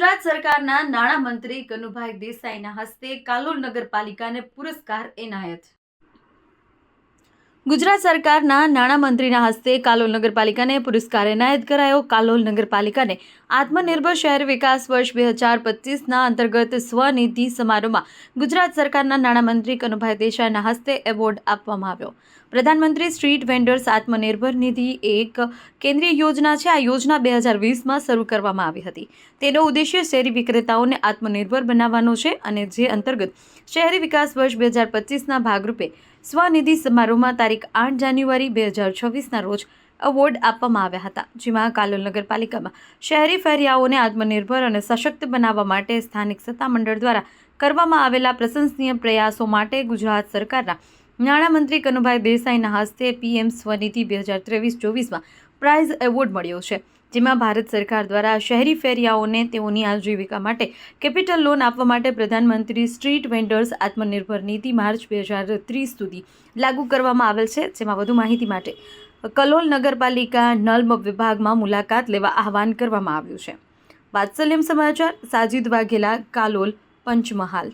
ગુજરાત સરકારના નાણામંત્રી કનુભાઈ દેસાઈના હસ્તે કાલોલ નગરપાલિકાને પુરસ્કાર એનાયત. ગુજરાત સરકારના નાણામંત્રીના હસ્તે કાલોલ નગરપાલિકાને પુરસ્કાર એનાયત કરાયો. કાલોલ નગરપાલિકાને આત્મનિર્ભર શહેર વિકાસ વર્ષ બે હજાર પચીસના અંતર્ગત સ્વનિધિ સમારોહમાં ગુજરાત સરકારના નાણામંત્રી કનુભાઈ દેસાઈના હસ્તે એવોર્ડ આપવામાં આવ્યો. પ્રધાનમંત્રી સ્ટ્રીટ વેન્ડર્સ આત્મનિર્ભર નિધિ એક કેન્દ્રીય યોજના છે. આ યોજના બે હજાર વીસમાં શરૂ કરવામાં આવી હતી. તેનો ઉદ્દેશ્ય શહેરી વિક્રેતાઓને આત્મનિર્ભર બનાવવાનો છે અને જે અંતર્ગત શહેરી વિકાસ વર્ષ બે હજાર પચીસના ભાગરૂપે સ્વનિધિ સમારોહમાં તારીખ આઠ જાન્યુઆરી બે હજાર છવ્વીસના રોજ એવોર્ડ આપવામાં આવ્યા હતા, જેમાં કાલોલ નગરપાલિકામાં શહેરી ફેરિયાઓને આત્મનિર્ભર અને સશક્ત બનાવવા માટે સ્થાનિક સત્તામંડળ દ્વારા કરવામાં આવેલા પ્રશંસનીય પ્રયાસો માટે ગુજરાત સરકારના નાણામંત્રી કનુભાઈ દેસાઈના હસ્તે પીએમ સ્વનિધિ બે હજાર ત્રેવીસ ચોવીસમાં પ્રાઇઝ એવોર્ડ મળ્યો છે, જેમાં ભારત સરકાર દ્વારા શહેરી ફેરિયાઓને તેઓની આજીવિકા માટે કેપિટલ લોન આપવા માટે પ્રધાનમંત્રી સ્ટ્રીટ વેન્ડર્સ આત્મનિર્ભર નીતિ માર્ચ બે હજાર ત્રીસ સુધી લાગુ કરવામાં આવેલ છે, જેમાં વધુ માહિતી માટે કલોલ નગરપાલિકા નલમ વિભાગમાં મુલાકાત લેવા આહવાન કરવામાં આવ્યું છે. વાત્સલ્યમ સમાચાર, સાજિદ વાઘેલા, કાલોલ, પંચમહાલ.